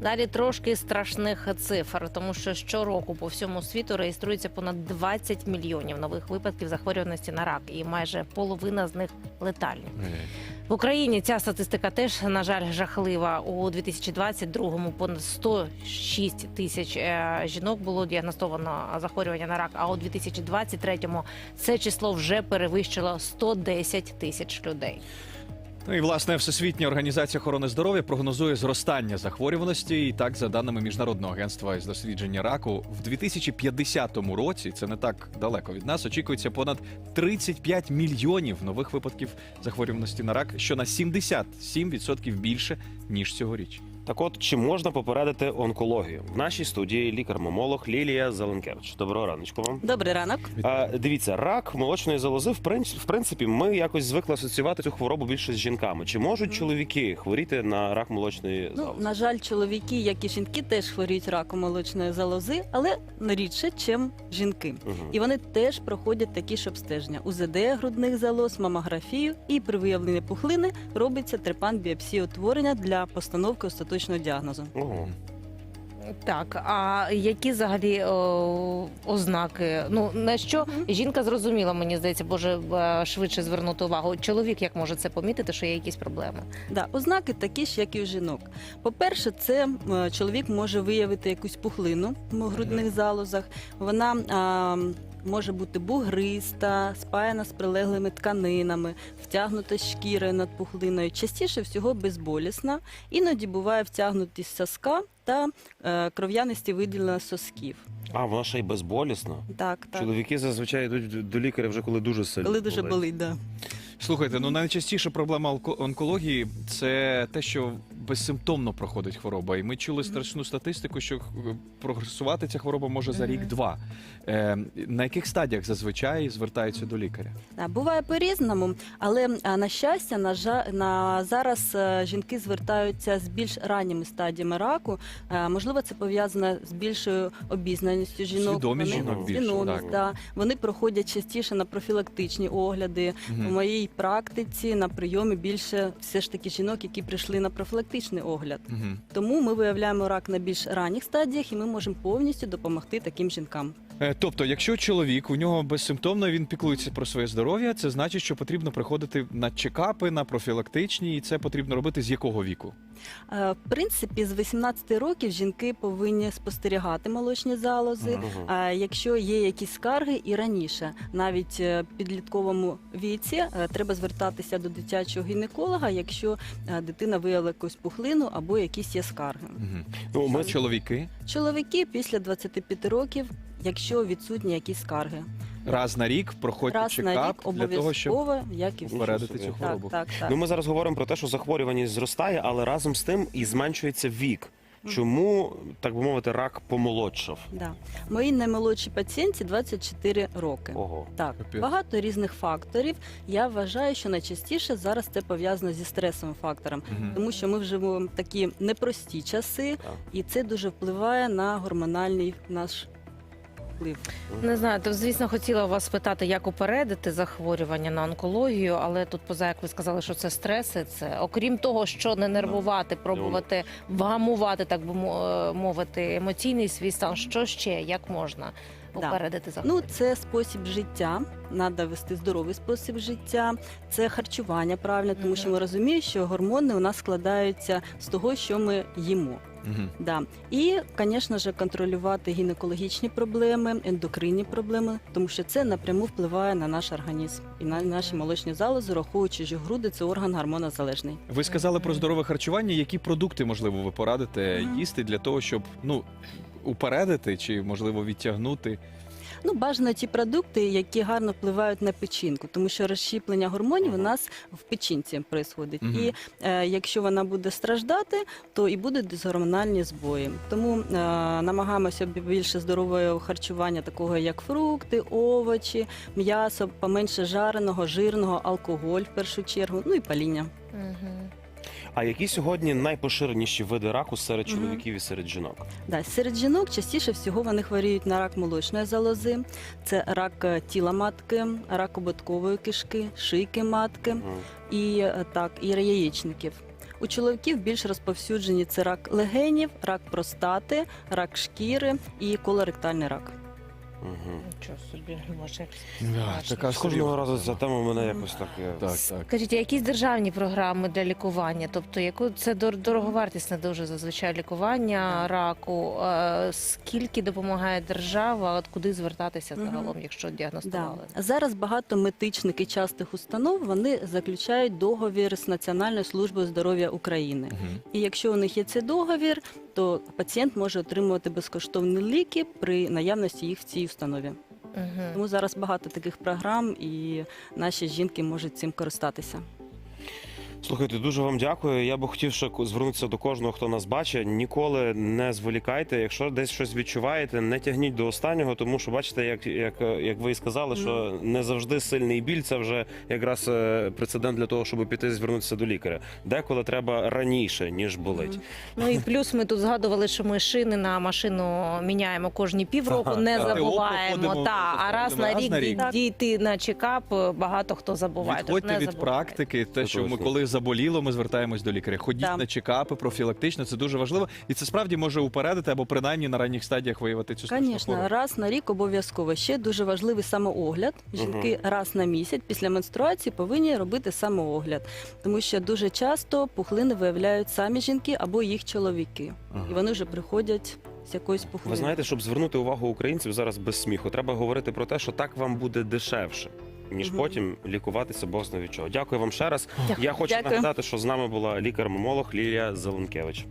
Далі трошки страшних цифр, тому що щороку по всьому світу реєструється понад 20 мільйонів нових випадків захворюваності на рак, і майже половина з них летальні. В Україні ця статистика теж на жаль жахлива. У 2022-му понад 106 тисяч е, жінок було діагностовано захворювання на рак. А у 2023-му це число вже перевищило 110 тисяч людей. Ну і власне Всесвітня організація охорони здоров'я прогнозує зростання захворюваності. І так, за даними міжнародного агентства з дослідження раку, в 2050 році це не так далеко від нас. Очікується понад 35 мільйонів нових випадків захворюваності на рак, що на 77% більше ніж цьогоріч. Так от, чи можна попередити онкологію? В нашій студії лікар-мамолог Лілія Зеленкевич. Доброго раночку вам. Добрий ранок. А, дивіться, рак молочної залози, в принципі, в принципі, ми якось звикли асоціювати цю хворобу більше з жінками. Чи можуть чоловіки хворіти на рак молочної Ну, на жаль, чоловіки, як і жінки, теж хворіють раком молочної залози, але не рідше, ніж жінки. Мгм. І вони теж проходять такі ж обстеження: УЗД грудних залоз, мамографію, і при виявленні пухлини робиться трепан біопсії утворення для постановки остаточного діагнозу. Ого. Так, а які взагалі о, ознаки? Ну на що жінка зрозуміла, мені здається, може е, швидше звернути увагу. Чоловік як може це помітити, що є якісь проблеми? Да, ознаки такі ж, як і у жінок. По-перше, це е, чоловік може виявити якусь пухлину в грудних залозах. Вона а, може бути бугриста, спаяна з прилеглими тканинами, втягнута шкірою над пухлиною. Частіше всього безболісна. Іноді буває втягнутість соска та е, кров'янисті виділення сосків. А, вона ще й безболісна. Так, так. Чоловіки зазвичай йдуть до лікаря вже коли дуже сильно. Коли дуже болить. болить, да. Слухайте, ну найчастіша проблема онкології це те, що безсимптомно проходить хвороба. І ми чули страшну статистику, що е, прогресувати ця хвороба може за рік-два. Е, на яких стадіях зазвичай звертаються до лікаря? Да, буває по-різному, але а, на щастя, на жа на зараз е, жінки звертаються з більш ранніми стадіями раку. Е, Можливо, це пов'язано з більшою обізнаністю жінок. Свідомість Вони- жінок більше, свідомість, так. да. Вони проходять частіше на профілактичні огляди. Мгм. У моїй практиці на прийомі більше все ж таки жінок, які прийшли на профілактичний огляд. Угу. Тому ми виявляємо рак на більш ранніх стадіях, і ми можемо повністю допомогти таким жінкам. Е, Тобто, якщо чоловік у нього безсимптомно він піклується про своє здоров'я, це значить, що потрібно приходити на чекапи, на профілактичні, і це потрібно робити з якого віку? Е, В принципі, з 18 років жінки повинні спостерігати молочні залози. Ага. Мгм. А якщо є якісь скарги і раніше, навіть е, в підлітковому віці е, треба звертатися до дитячого гінеколога, якщо е, дитина виявила якусь пухлину або якісь є скарги. Мгм. Ну, ми чоловіки Чоловіки після 25 років, якщо відсутні якісь скарги, раз на рік проходять раз на чекап для того, щоб обов'язково, як і всі. попередити цю Так, хворобу. так, так. Ну, ми зараз говоримо про те, що захворюваність зростає, але разом з тим і зменшується вік. Чому, так би мовити, рак помолодшав? Да. Моїй наймолодшій пацієнтці 24 роки. Ого. Так, Капець. багато різних факторів. Я вважаю, що найчастіше зараз це пов'язано зі стресовим фактором, Мгм. тому що ми вживемо такі непрості часи, Так. і це дуже впливає на гормональний наш вплив. Не знаю, то звісно хотіла вас спитати, як упередити захворювання на онкологію, але тут, поза як ви сказали, що це стреси, це окрім того, що не нервувати, пробувати вгамувати, так би е, мовити, емоційний свій стан. Що ще як можна Да. упередити Ну, це спосіб життя. Треба вести здоровий спосіб життя, це харчування правильно, тому що ми розуміємо, що гормони у нас складаються з того, що ми їмо. Мгм. Да. І, звісно ж, контролювати гінекологічні проблеми, ендокринні проблеми, тому що це напряму впливає на наш організм і на наші молочні залози, рахуючи, що груди це орган гормонозалежний. Ви сказали про здорове харчування. Які продукти можливо ви порадите їсти для того, щоб ну упередити чи можливо відтягнути? Ну, бажано ті продукти, які гарно впливають на печінку, тому що розщіплення гормонів у нас в печінці відбувається. Мгм. І е, якщо вона буде страждати, то і будуть дисгормональні збої. Тому е, намагаємося більше здорового харчування, такого як фрукти, овочі, м'ясо, поменше жареного, жирного, алкоголь в першу чергу, ну і паління. Мгм. А які сьогодні найпоширеніші види раку серед чоловіків і серед жінок? Да, серед жінок частіше всього вони хворіють на рак молочної залози, це рак е, тіла матки, рак ободкової кишки, шийки матки і е, так, і яєчників. У чоловіків більш розповсюджені це рак легенів, рак простати, рак шкіри і колоректальний рак. Мгм. Нічого собі, може. Да, така З кожного разу ця тема. мене якось так. е, Так, так. Скажіть, а якісь державні програми для лікування? Тобто, яку це дор- дороговартісне дуже зазвичай лікування раку? Е, Скільки допомагає держава? От куди звертатися Мгм. загалом, якщо Да. діагностували? Зараз багато медичних і частих установ вони заключають договір з Національною службою здоров'я України. Мгм. І якщо у них є цей договір, то пацієнт може отримувати безкоштовні ліки при наявності їх в цій установі. Угу. Тому зараз багато таких програм, і наші жінки можуть цим користатися. Слухайте, дуже вам дякую. Я би хотів ще звернутися до кожного, хто нас бачить. Ніколи не зволікайте. Якщо десь щось відчуваєте, не тягніть до останнього, тому що бачите, як, як, як ви і сказали, що не завжди сильний біль це вже якраз е, прецедент для того, щоб піти звернутися до лікаря. Деколи треба раніше, ніж болить. Ну і плюс ми тут згадували, що ми шини на машину міняємо кожні півроку, Ага, не так. забуваємо. Та, а раз на рік рік. дійти на чекап багато хто забуває. Відходьте не від практики, те, що ми коли заболіло, ми звертаємось до лікаря. Ходіть Да. на чекапи профілактично, це дуже важливо, і це справді може упередити або принаймні на ранніх стадіях виявити цю страшну Звісно, хворобу. раз на рік обов'язково. Ще дуже важливий самоогляд. Жінки раз на місяць після менструації повинні робити самоогляд, тому що дуже часто пухлини виявляють самі жінки або їх чоловіки, Ага. і вони вже приходять з якоюсь Ви знаєте, щоб звернути увагу українців зараз без сміху, треба говорити про те, що так вам буде дешевше. Ніж потім лікуватися Бог зна від чого. Дякую вам ще раз. Дякую. Я хочу Дякую. нагадати, що з нами була лікар-мамолог Лілія Зеленкевич.